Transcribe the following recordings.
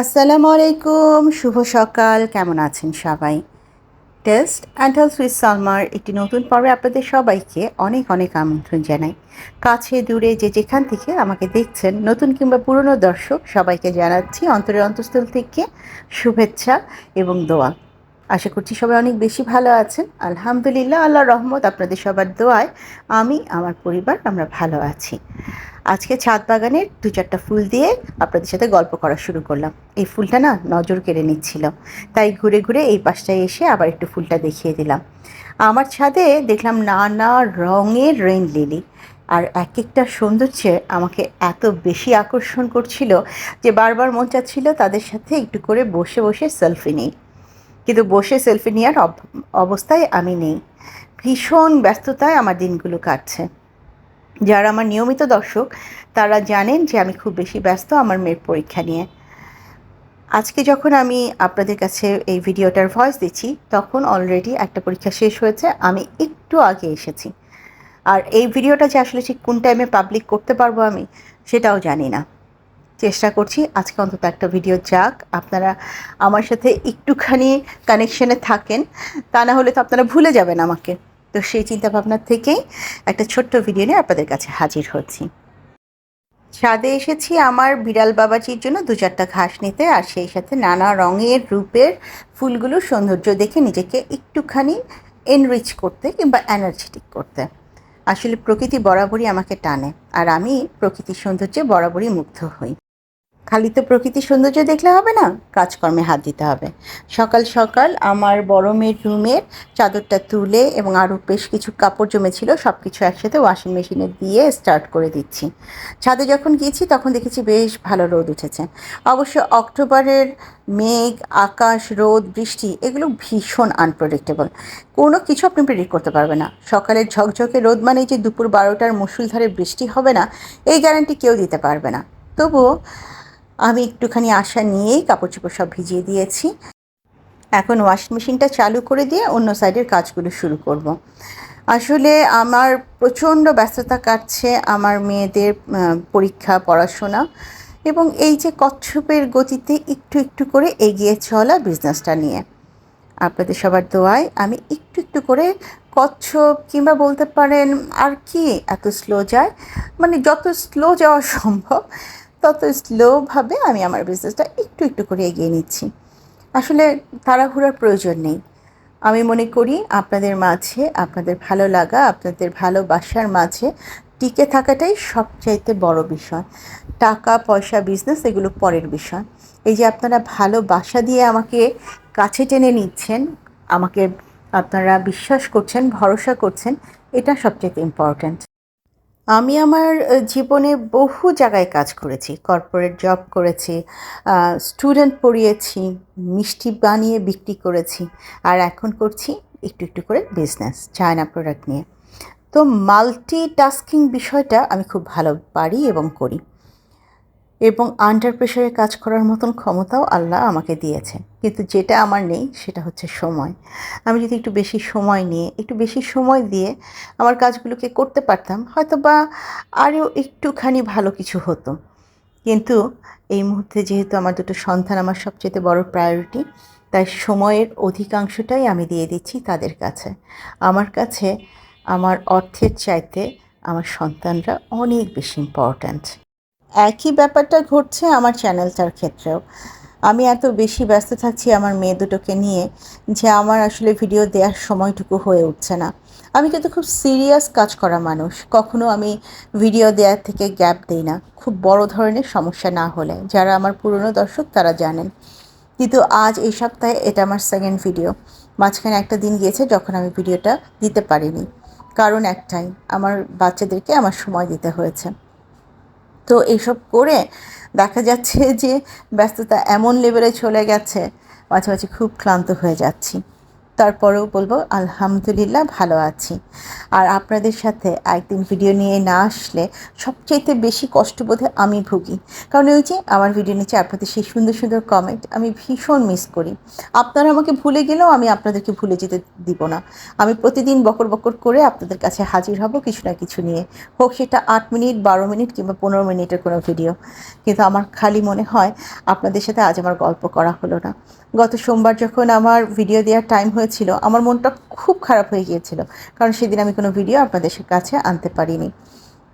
আসসালামু আলাইকুম, শুভ সকাল। কেমন আছেন সবাই? টেস্ট অ্যান্ড হেলথ উইথ সালমার একটি নতুন পর্বে আপনাদের সবাইকে অনেক অনেক আমন্ত্রণ জানাই। কাছে, দূরে, যে যেখান থেকে আমাকে দেখছেন, নতুন কিংবা পুরনো দর্শক, সবাইকে জানাচ্ছি অন্তরের অন্তঃস্থল থেকে শুভেচ্ছা এবং দোয়া। আশা করছি সবাই অনেক বেশি ভালো আছেন। আলহামদুলিল্লাহ আল্লাহ রহমত আপনাদের সবার দোয়ায় আমি, আমার পরিবার আমরা ভালো আছি। আজকে ছাদ বাগানের দু চারটা ফুল দিয়ে আপনাদের সাথে গল্প করা শুরু করলাম। এই ফুলটা না নজর কেড়ে নিচ্ছিল। তাই ঘুরে ঘুরে এই পাশটায় এসে আবার একটু ফুলটা দেখিয়ে দিলাম। আমার ছাদে দেখলাম নানা রঙের রেইন লিলি আর এক একটা সৌন্দর্যে আমাকে এত বেশি আকর্ষণ করছিল যে বারবার মন চাচ্ছিল তাদের সাথে একটু করে বসে বসে সেলফি নিই। কিন্তু বসে সেলফি নেওয়ার অব- অবস্থায় আমি নেই। ভীষণ ব্যস্ততায় আমার দিনগুলো কাটছে। যারা আমার নিয়মিত দর্শক, তারা জানেন যে আমি খুব বেশি ব্যস্ত আমার মেয়ের পরীক্ষা নিয়ে। আজকে যখন আমি আপনাদের কাছে এই ভিডিওটার ভয়েস দিচ্ছি, তখন অলরেডি একটা পরীক্ষা শেষ হয়েছে, আমি একটু আগে এসেছি। আর এই ভিডিওটা যে আসলে ঠিক কোন টাইমে পাবলিক করতে পারব আমি, সেটাও জানি না। চেষ্টা করছি। আজকে অন্তত একটা ভিডিও যাক। আপনারা আমার সাথে একটুখানি কানেকশনে থাকেন। তা না হলে তো আপনারা ভুলে যাবেন আমাকে। তো সেই চিন্তা ভাবনার থেকেই একটা ছোট্ট ভিডিও নিয়ে আপনাদের কাছে হাজির হচ্ছি। ছাদে এসেছি আমার বিড়াল বাবাজির জন্য দু চারটা ঘাস নিতে আর সেই সাথে নানা রঙের রূপের ফুলগুলো সৌন্দর্য দেখে নিজেকে একটুখানি এনরিচ করতে কিংবা এনার্জেটিক করতে। আসলে প্রকৃতি বরাবরই আমাকে টানে আর আমি প্রকৃতির সৌন্দর্যে বরাবরই মুগ্ধ হই। খালি তো প্রকৃতির সৌন্দর্য দেখলে হবে না, কাজকর্মে হাত দিতে হবে। সকাল সকাল আমার বড় মেয়ের রুমের চাদরটা তুলে এবং আরও বেশ কিছু কাপড় জমেছিল সব কিছু একসাথে ওয়াশিং মেশিনে দিয়ে স্টার্ট করে দিচ্ছি। ছাদে যখন গিয়েছি তখন দেখেছি বেশ ভালো রোদ উঠেছে। অবশ্য অক্টোবরের মেঘ, আকাশ, রোদ, বৃষ্টি এগুলো ভীষণ আনপ্রেডিক্টেবল কোনো কিছু আপনি প্রেডিক্ট করতে পারবে না। সকালের ঝকঝকে রোদ মানে যে দুপুর বারোটার মুসুলধারে বৃষ্টি হবে না, এই গ্যারান্টি কেউ দিতে পারবে না। তবুও আমি একটুখানি আশা নিয়েই কাপড় চোপড় সব ভিজিয়ে দিয়েছি এখন ওয়াশিং মেশিনটা চালু করে দিয়ে অন্য সাইডের কাজগুলো শুরু করব। আসলে আমার প্রচণ্ড ব্যস্ততা কাটছে আমার মেয়েদের পরীক্ষা, পড়াশোনা এবং এই যে কচ্ছপের গতিতে একটু একটু করে এগিয়ে চলা বিজনেসটা নিয়ে আপনাদের সবার দোয়ায় আমি একটু একটু করে কচ্ছপ কিংবা বলতে পারেন আর কি এত স্লো যায় মানে যত স্লো যাওয়া সম্ভব তত স্লোভাবে আমি আমার বিজনেসটা একটু একটু করে এগিয়ে নিচ্ছি। আসলে তাড়াহুড়ার প্রয়োজন নেই। আমি মনে করি আপনাদের মাঝে, আপনাদের ভালো লাগা, আপনাদের ভালোবাসার মাঝে টিকে থাকাটাই সবচাইতে বড় বিষয়। টাকা, পয়সা বিজনেস এগুলো পরের বিষয়। এই যে আপনারা ভালোবাসা দিয়ে আমাকে কাছে টেনে নিচ্ছেন, আমাকে আপনারা বিশ্বাস করছেন, ভরসা করছেন, এটা সবচেয়ে ইম্পর্ট্যান্ট আমি আমার জীবনে বহু জায়গায় কাজ করেছি। কর্পোরেট জব করেছি স্টুডেন্ট পড়িয়েছি, মিষ্টি বানিয়ে বিক্রি করেছি, আর এখন করছি একটু একটু করে বিজনেস চায়না প্রোডাক্ট নিয়ে। তো মাল্টি টাস্কিং বিষয়টা আমি খুব ভালো পারি এবং করি। এবং আন্ডার প্রেশারে কাজ করার মতন ক্ষমতাও আল্লাহ আমাকে দিয়েছে। কিন্তু যেটা আমার নেই, সেটা হচ্ছে সময়। আমি যদি একটু বেশি সময় নিয়ে, একটু বেশি সময় দিয়ে আমার কাজগুলোকে করতে পারতাম হয়তো বা আরও একটুখানি ভালো কিছু হতো। কিন্তু এই মুহূর্তে যেহেতু আমার দুটো সন্তান আমার সবচেয়ে বড় প্রায়োরিটি তাই সময়ের অধিকাংশটাই আমি দিয়ে দিচ্ছি তাদের কাছে। আমার কাছে, আমার অর্থের চাইতে আমার সন্তানরা অনেক বেশি ইম্পর্ট্যান্ট একই ব্যাপারটা ঘটছে আমার চ্যানেলটার ক্ষেত্রেও। আমি এত বেশি ব্যস্ত থাকছি আমার মেয়ে দুটোকে নিয়ে যে আমার আসলে ভিডিও দেওয়ার সময়টুকু হয়ে উঠছে না। আমি কিন্তু খুব সিরিয়াস কাজ করা মানুষ। কখনো আমি ভিডিও দেওয়ার থেকে গ্যাপ দিই না। খুব বড় ধরনের সমস্যা না হলে। যারা আমার পুরনো দর্শক তারা জানেন। কিন্তু আজ এই সপ্তাহে এটা আমার সেকেন্ড ভিডিও মাঝখানে একটা দিন গিয়েছে যখন আমি ভিডিওটা দিতে পারিনি। কারণ একটাই, আমার বাচ্চাদেরকে আমার সময় দিতে হয়েছে। তো এইসব করে দেখা যাচ্ছে যে ব্যস্ততা এমন লেভেলে চলে গেছে, মাঝে মাঝে খুব ক্লান্ত হয়ে যাচ্ছি। তারপরেও বলব, আলহামদুলিল্লাহ ভালো আছি। আর আপনাদের সাথে একদিন ভিডিও নিয়ে না আসলে সবচাইতে বেশি কষ্ট বোধে আমি ভুগি। কারণ ওই যে আমার ভিডিও নিচে আপনাদের সেই সুন্দর সুন্দর কমেন্ট আমি ভীষণ মিস করি। আপনারা আমাকে ভুলে গেলেও আমি আপনাদেরকে ভুলে যেতে দিব না। আমি প্রতিদিন বকর বকর করে আপনাদের কাছে হাজির হব কিছু না কিছু নিয়ে। হোক সেটা আট মিনিট, বারো মিনিট কিংবা পনেরো মিনিটের কোনো ভিডিও কিন্তু আমার খালি মনে হয় আপনাদের সাথে আজ আমার গল্প করা হলো না। গত সোমবার যখন আমার ভিডিও দেওয়ার টাইম হয়েছিল, আমার মনটা খুব খারাপ হয়ে গিয়েছিল, কারণ সেদিন আমি কোনো ভিডিও আপনাদের কাছে আনতে পারিনি।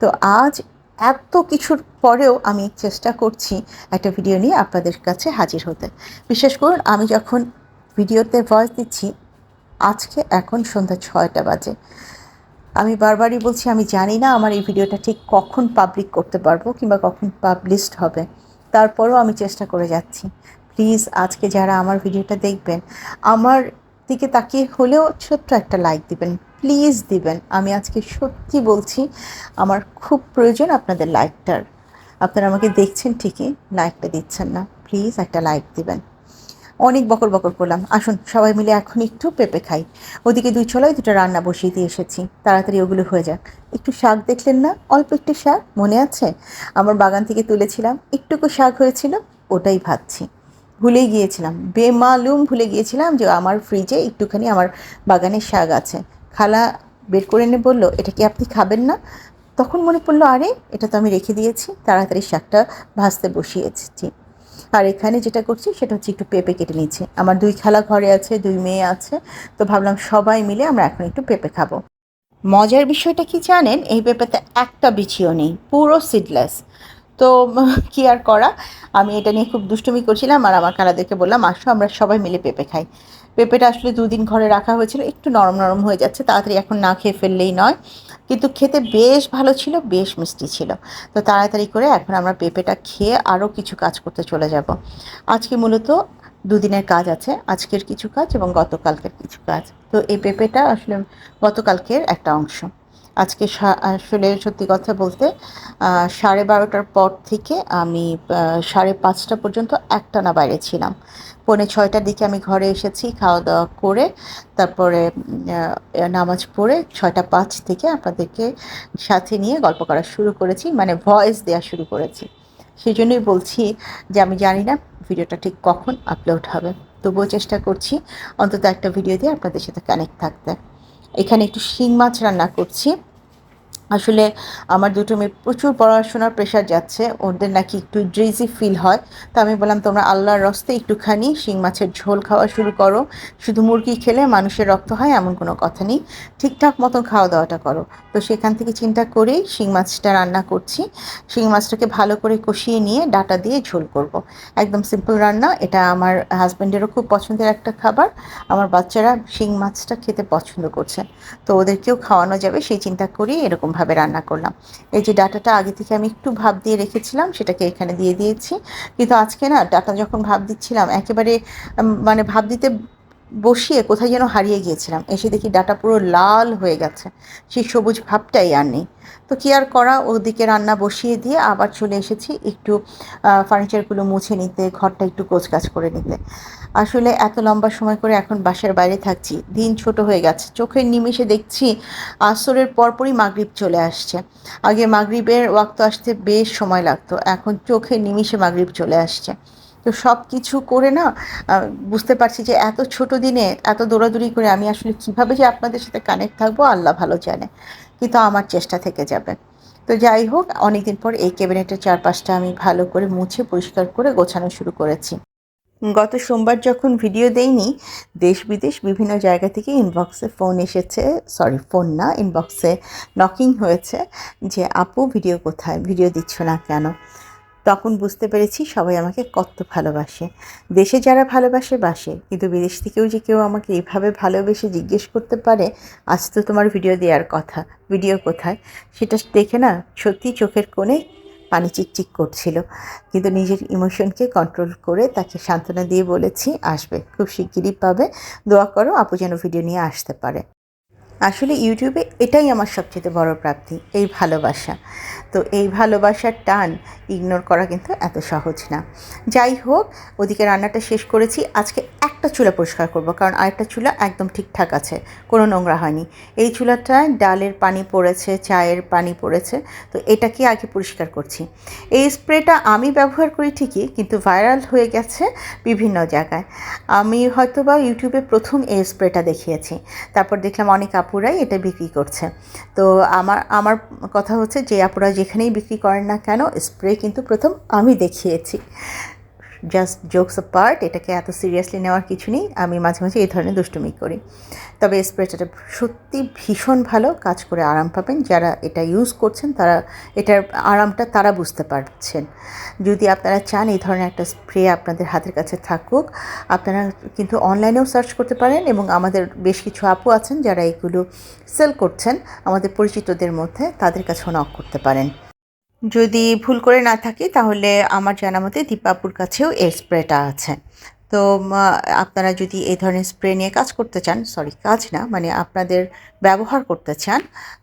তো আজ এত কিছুর পরেও আমি চেষ্টা করছি একটা ভিডিও নিয়ে আপনাদের কাছে হাজির হতে। বিশেষ করুন, আমি যখন ভিডিওতে ভয়েস দিচ্ছি, আজকে এখন সন্ধ্যা ছয়টা বাজে। আমি বারবারই বলছি, আমি জানি না আমার এই ভিডিওটা ঠিক কখন পাবলিক করতে পারব কিংবা কখন পাবলিশড হবে। তারপরও আমি চেষ্টা করে যাচ্ছি। প্লিজ আজকে যারা আমার ভিডিওটা দেখবেন, আমার দিকে তাকিয়ে হলেও ছোট্ট একটা লাইক দিবেন প্লিজ দিবেন। আমি আজকে সত্যি বলছি, আমার খুব প্রয়োজন আপনাদের লাইকটার আপনারা আমাকে দেখছেন ঠিকই লাইকটা দিচ্ছেন না প্লিজ একটা লাইক দিবেন। অনেক বকর বকর করলাম। আসুন, সবাই মিলে এখন একটু পেঁপে খাই। ওদিকে দুই ছলায় দুটো রান্না বসিয়ে দিয়ে এসেছি। তাড়াতাড়ি ওগুলো হয়ে যাক। একটু শাক দেখলেন না? অল্প একটু শাক? মনে আছে? আমার বাগান থেকে তুলেছিলাম। একটুকু শাক হয়েছিল, ওটাই ভাবছি ভুলে গিয়েছিলাম। বেমালুম ভুলে গিয়েছিলাম যে আমার ফ্রিজে একটুখানি আমার বাগানের শাক আছে। খালা বের করে এনে বলল, এটা কি আপনি খাবেন না? তখন মনে পড়ল, আরে, এটা তো আমি রেখে দিয়েছি। তাড়াতাড়ি শাকটা ভাজতে বসিয়েছি। আর এখানে যেটা করছি, সেটা হচ্ছে একটু পেঁপে কেটে নিচ্ছি। আমার দুই খালা ঘরে আছে, দুই মেয়ে আছে, তো ভাবলাম সবাই মিলে আমরা এখন একটু পেঁপে খাব। মজার বিষয়টা কি জানেন? এই পেঁপেতে একটা বিছিও নেই, পুরো সিডলেস তো কি আর করা? আমি এটা নিয়ে খুব দুষ্টুমি করছিলাম আর আমার খালাদেরকে বললাম, আসো, আমরা সবাই মিলে পেঁপে খাই। পেঁপেটা আসলে দুদিন ঘরে রাখা হয়েছিল, একটু নরম নরম হয়ে যাচ্ছে, তাড়াতাড়ি এখন না খেয়ে ফেললেই নয়। কিন্তু খেতে বেশ ভালো ছিল, বেশ মিষ্টি ছিল। তো তাড়াতাড়ি করে এখন আমরা পেঁপেটা খেয়ে আরও কিছু কাজ করতে চলে যাব। আজকে মূলত দুদিনের কাজ আছে, আজকের কিছু কাজ এবং গতকালকের কিছু কাজ। তো এই পেঁপেটা আসলে গতকালকের একটা অংশ। আজকে আসলে সত্যি কথা বলতে সাড়ে বারোটার পর থেকে আমি সাড়ে পাঁচটা পর্যন্ত একটানা বাইরে ছিলাম। পৌনে ছয়টার দিকে আমি ঘরে এসেছি, খাওয়া দাওয়া করে, তারপরে নামাজ পড়ে ছয়টা পাঁচ থেকে আপনাদেরকে সাথে নিয়ে গল্প করা শুরু করেছি মানে ভয়েস দেওয়া শুরু করেছি। সেই জন্যই বলছি যে আমি জানি না ভিডিওটা ঠিক কখন আপলোড হবে। তবুও চেষ্টা করছি অন্তত একটা ভিডিও দিয়ে আপনাদের সাথে কানেক্ট থাকতে। এখানে একটু শিং মাছ রান্না করছি। আসলে আমার দুটো মেয়ে প্রচুর পড়াশোনার প্রেশার যাচ্ছে, ওদের নাকি একটু ড্রেজি ফিল হয়। তো আমি বললাম, তোমরা আল্লাহর রস্তে একটুখানি শিং মাছের ঝোল খাওয়া শুরু করো। শুধু মুরগি খেলে মানুষের রক্ত হয়, এমন কোনো কথা নেই। ঠিকঠাক মতন খাওয়া দাওয়াটা করো। তো সেখান থেকে চিন্তা করেই শিং মাছটা রান্না করছি। শিং মাছটাকে ভালো করে কষিয়ে নিয়ে ডাটা দিয়ে ঝোল করব। একদম সিম্পল রান্না, এটা আমার হাজব্যান্ডেরও খুব পছন্দের একটা খাবার। আমার বাচ্চারা শিং মাছটা খেতে পছন্দ করছে। তো ওদেরকেও খাওয়ানো যাবে, সেই চিন্তা করেই এরকম ভাবে রান্না করলাম। এই যে ডাটাটা আগে থেকে আমি একটু ভাব দিয়ে রেখেছিলাম, সেটাকে এখানে দিয়ে দিয়েছি। কিন্তু আজকে না ডাটা যখন ভাব দিচ্ছিলাম, একেবারে মানে ভাব দিতে বসিয়ে কোথায় যেন হারিয়ে গিয়েছিলাম। এসে দেখি ডাটা পুরো লাল হয়ে গেছে। সেই সবুজ ভাবটাই আর নেই। তো কি আর করা? ওদিকে রান্না বসিয়ে দিয়ে আবার চলে এসেছি একটু ফার্নিচারগুলো মুছে নিতে, ঘরটা একটু কোচকাজ করে নিতে। আসলে এত লম্বা সময় করে এখন বাসার বাইরে থাকছি। দিন ছোট হয়ে গেছে। চোখের নিমিষে দেখছি আসরের পরপরই মাগরীব চলে আসছে। আগে মাগরীবের ওয়াক্ত আসতে বেশ সময় লাগতো। এখন চোখের নিমিষে মাগরীব চলে আসছে। তো সব কিছু করে না বুঝতে পারছি যে এত ছোট দিনে এত দৌড়াদৌড়ি করে আমি আসলে কীভাবে যে আপনাদের সাথে কানেক্ট থাকব, আল্লাহ ভালো জানে। কিন্তু আমার চেষ্টা থেকে যাবে। তো যাই হোক, অনেকদিন পর এই ক্যাবিনেটের চারপাশটা আমি ভালো করে মুছে, পরিষ্কার করে গোছানো শুরু করেছি। গত সোমবার যখন ভিডিও দেইনি, দেশ বিদেশ বিভিন্ন জায়গা থেকে ইনবক্সে ফোন এসেছে সরি ফোন না ইনবক্সে নকিং হয়েছে যে, আপু ভিডিও কোথায়? ভিডিও দিচ্ছ না কেন? তখন বুঝতে পেরেছি সবাই আমাকে কত ভালোবাসে। দেশে যারা ভালোবাসে, বাসে। কিন্তু বিদেশ থেকেও যে কেউ আমাকে এইভাবে ভালোবেসে জিজ্ঞেস করতে পারে, আজ তো তোমার ভিডিও দেওয়ার কথা। ভিডিও কোথায়? সেটা দেখে না সত্যি চোখের কোণে পানি চিকচিক করছিল। কিন্তু নিজের ইমোশনকে কন্ট্রোল করে তাকে সান্ত্বনা দিয়ে বলেছি, আসবে। খুব শিগগিরই পাবে। দোয়া করো, আপু যেন ভিডিও নিয়ে আসতে পারে। আসলে ইউটিউবে এটাই আমার সবচেয়ে বড় প্রাপ্তি, এই ভালোবাসা। তো এই ভালোবাসার টান ইগনোর করা কিন্তু এত সহজ না। যাই হোক, ওদিকে রান্নাটা শেষ করেছি। আজকে একটা চুলা পরিষ্কার করব, কারণ আরেকটা চুলা একদম ঠিকঠাক আছে, কোনো নোংরা হয়নি। এই চুলাটায় ডালের পানি পড়েছে, চায়ের পানি পড়েছে, তো এটাকে আগে পরিষ্কার করছি। এই স্প্রেটা আমি ব্যবহার করি ঠিকই, কিন্তু ভাইরাল হয়ে গেছে বিভিন্ন জায়গায়। আমি হয়তো বা ইউটিউবে প্রথম এই স্প্রেটা দেখিয়েছি, তারপর দেখলাম অনেক আপুরাই এটা বিক্রি করছে। তো আমার আমার কথা হচ্ছে যে আপুরা যেখানেই বিক্রি করেন না কেন স্প্রে কিন্তু প্রথম আমি দেখিয়েছি। জাস্ট জোকস অফ পার্ট এটাকে এত সিরিয়াসলি নেওয়ার কিছু নেই, আমি মাঝে মাঝে এই ধরনের দুষ্টুমি করি। তবে স্প্রেটা সত্যি ভীষণ ভালো কাজ করে আরাম পাবেন, যারা এটা ইউজ করছেন তারা, এটার আরামটা তারা বুঝতে পারছেন। যদি আপনারা চান এই ধরনের একটা স্প্রে আপনাদের হাতের কাছে থাকুক, আপনারা কিন্তু অনলাইনেও সার্চ করতে পারেন এবং আমাদের বেশ কিছু আপু আছেন যারা এগুলো সেল করছেন, আমাদের পরিচিতদের মধ্যে তাদের কাছেও নক করতে পারেন। যদি ভুল করে না থাকি, তাহলে আমার জানা মতে দীপাপুর কাছেও এই স্প্রেটা আছে। তো আপনারা যদি এই ধরনের স্প্রে নিয়ে কাজ করতে চান, সরি, কাজ না মানে আপনাদের ব্যবহার করতে চান,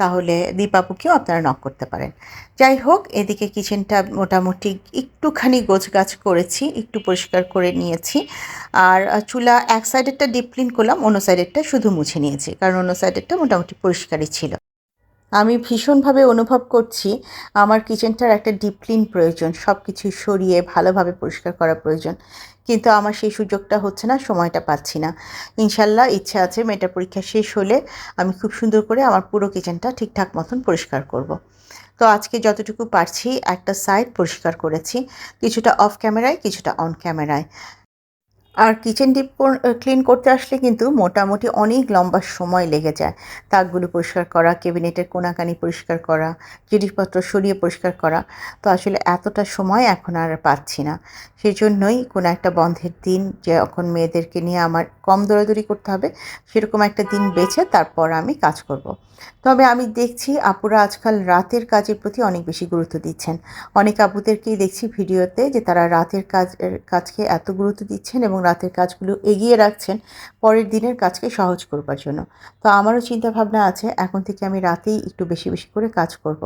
তাহলে দীপাপুকেও আপনারা নক করতে পারেন। যাই হোক, এদিকে কিচেনটা মোটামুটি একটুখানি গোছগাছ করেছি, একটু পরিষ্কার করে নিয়েছি। আর চুলা এক সাইডেরটা ডিপ ক্লিন করলাম, অন্য সাইডেরটা শুধু মুছে নিয়েছি, কারণ অন্য সাইডেরটা মোটামুটি পরিষ্কারই ছিল। আমি ভীষণভাবে অনুভব করছি আমার কিচেনটার একটা ডিপ ক্লিন প্রয়োজন সব কিছু সরিয়ে ভালোভাবে পরিষ্কার করা প্রয়োজন। কিন্তু আমার সেই সুযোগটা হচ্ছে না, সময়টা পাচ্ছি না। ইনশাল্লাহ ইচ্ছা আছে মেয়েটার পরীক্ষা শেষ হলে আমি খুব সুন্দর করে আমার পুরো কিচেনটা ঠিকঠাক মতন পরিষ্কার করব। তো আজকে যতটুকু পারছি একটা সাইড পরিষ্কার করেছি, কিছুটা অফ ক্যামেরায় কিছুটা অন ক্যামেরায় আর কিচেন ডিপ ক্লিন করতে আসলে কিন্তু মোটামুটি অনেক লম্বা সময় লেগে যায়। তাকগুলো পরিষ্কার করা কেবিনেটের কোনাকানি পরিষ্কার করা, জিনিসপত্র সরিয়ে পরিষ্কার করা, তো আসলে এতটা সময় এখন আর পাচ্ছি না। সেই জন্যই কোনো একটা বন্ধের দিন যে যখন মেয়েদেরকে নিয়ে আমার কম দৌড়াদৌড়ি করতে হবে, সেরকম একটা দিন বেছে তারপর আমি কাজ করব। তবে আমি দেখছি আপুরা আজকাল রাতের কাজের প্রতি অনেক বেশি গুরুত্ব দিচ্ছেন। অনেক আপুদেরকেই দেখছি ভিডিওতে যে তারা রাতের কাজ কাজকে এত গুরুত্ব দিচ্ছেন এবং রাতের কাজগুলো এগিয়ে রাখছেন, পরের দিনের কাজকে সহজ করবার জন্য। তো আমারও চিন্তা ভাবনা আছে, এখন থেকে আমি রাতেই একটু বেশি বেশি করে কাজ করব।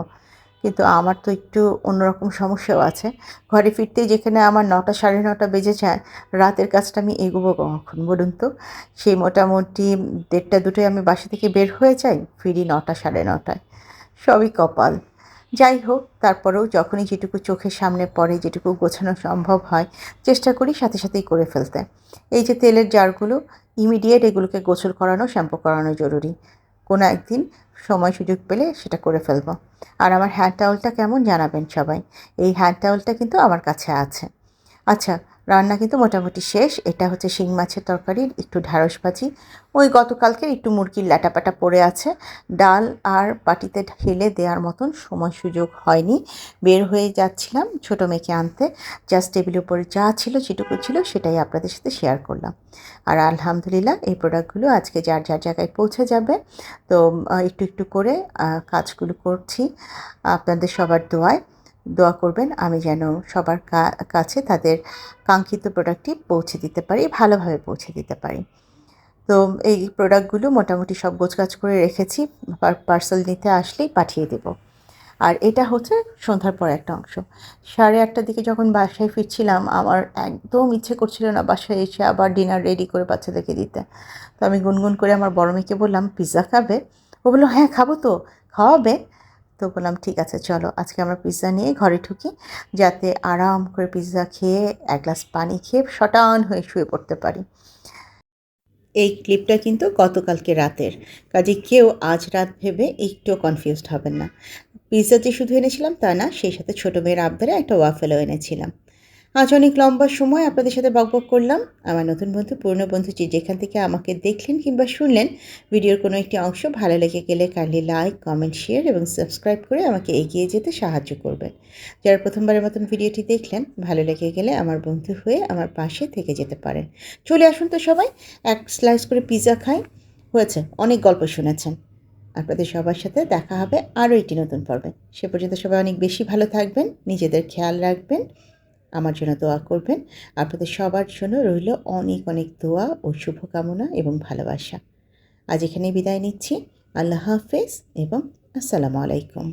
কিন্তু আমার তো একটু অন্যরকম সমস্যাও আছে। ঘরে ফিরতেই যেখানে আমার নটা সাড়ে নটা বেজে যায়, রাতের কাজটা আমি এগোবো কখন বলুন তো? সেই মোটামুটি দেড়টা দুটোয় আমি বাসা থেকে বের হয়ে যাই, ফিরি নটা সাড়ে নটায়। সবই কপাল। যাই হোক, তারপরেও যখনই যেটুকু চোখের সামনে পড়ে, যেটুকু গোছানো সম্ভব হয়, চেষ্টা করি সাথে সাথেই করে ফেলতে। এই যে তেলের জারগুলো ইমিডিয়েট এগুলোকে গোসল করানো, শ্যাম্পু করানো জরুরি। কোনো একদিন সময় সুযোগ পেলে সেটা করে ফেলব। আর আমার হ্যান্ড টাওয়েলটা কেমন জানাবেন সবাই? এই হ্যান্ড টাওয়েলটা কিন্তু আমার কাছে আছে। আচ্ছা রান্না কিন্তু মোটামুটি শেষ। এটা হচ্ছে শিং মাছের তরকারির একটু ঢ্যাঁড়স ভাজি। ওই গতকালকের একটু মুরগির ল্যাটাপাটা পড়ে আছে। ডাল আর বাটিতে ঢেলে দেওয়ার মতন সময় সুযোগ হয়নি। বের হয়ে যাচ্ছিলাম ছোটো মেয়েকে আনতে। জাস্ট টেবিলের উপরে যা ছিল যেটুকু ছিল সেটাই আপনাদের সাথে শেয়ার করলাম। আর আলহামদুলিল্লাহ এই প্রোডাক্টগুলো আজকে যার যার জায়গায় পৌঁছে যাবে। তো একটু একটু করে কাজগুলো করছি। আপনাদের সবার দোয়ায়। দোয়া করবেন, আমি যেন সবার কাছে তাদের কাঙ্ক্ষিত প্রোডাক্টটি পৌঁছে দিতে পারি, ভালোভাবে পৌঁছে দিতে পারি। তো এই প্রোডাক্টগুলো মোটামুটি সব গোছগাছ করে রেখেছি পার্সেল নিতে আসলেই পাঠিয়ে দেব। আর এটা হচ্ছে সন্ধ্যার পর একটা অংশ। সাড়ে আটটার দিকে যখন বাসায় ফিরছিলাম, আমার একদম ইচ্ছে করছিল না বাসায় এসে আবার ডিনার রেডি করে বাচ্চাদেরকে দিতে। তো আমি গুনগুন করে আমার বড় মেয়েকে বললাম পিৎজা খাবে? ও বলল হ্যাঁ খাব তো, খাওয়াবে। তো বললাম, ঠিক আছে, চলো, আজকে আমরা পিৎজা নিয়ে ঘরে ঢুকি। যাতে আরাম করে পিৎজা খেয়ে, এক গ্লাস পানি খেয়ে শটান হয়ে শুয়ে পড়তে পারি। এই ক্লিপটা কিন্তু গতকালকে রাতের। কাজে কেউ আজ রাত ভেবে একটু কনফিউজড হবেন না। পিৎজা যে শুধু এনেছিলাম তা না, সেই সাথে ছোটো মেয়ের আবদারে একটা ওয়াফেলও এনেছিলাম। আজ অনেক লম্বা সময় আপনাদের সাথে বকবক করলাম। আমার নতুন বন্ধু, পুরনো বন্ধু যে যেখান থেকে আমাকে দেখলেন কিংবা শুনলেন, ভিডিওর কোনো একটি অংশ ভালো লেগে গেলে কাইন্ডলি লাইক কমেন্ট শেয়ার এবং সাবস্ক্রাইব করে আমাকে এগিয়ে যেতে সাহায্য করবেন। যারা প্রথমবারের মতন ভিডিওটি দেখলেন, ভালো লেগে গেলে আমার বন্ধু হয়ে আমার পাশে থেকে যেতে পারেন। চলে আসুন তো সবাই, এক স্লাইস করে পিৎজা খাই। হয়েছে, অনেক গল্প শুনেছেন। আপনাদের সবার সাথে দেখা হবে আরও একটি নতুন পর্বে। সে পর্যন্ত সবাই অনেক বেশি ভালো থাকবেন, নিজেদের খেয়াল রাখবেন। আমার জন্য দোয়া করবেন। আপনাদের সবার জন্য রইল অনেক অনেক দোয়া ও শুভকামনা এবং ভালোবাসা। আজ এখানে বিদায় নিচ্ছি। আল্লাহ হাফেজ এবং আসসালামু আলাইকুম।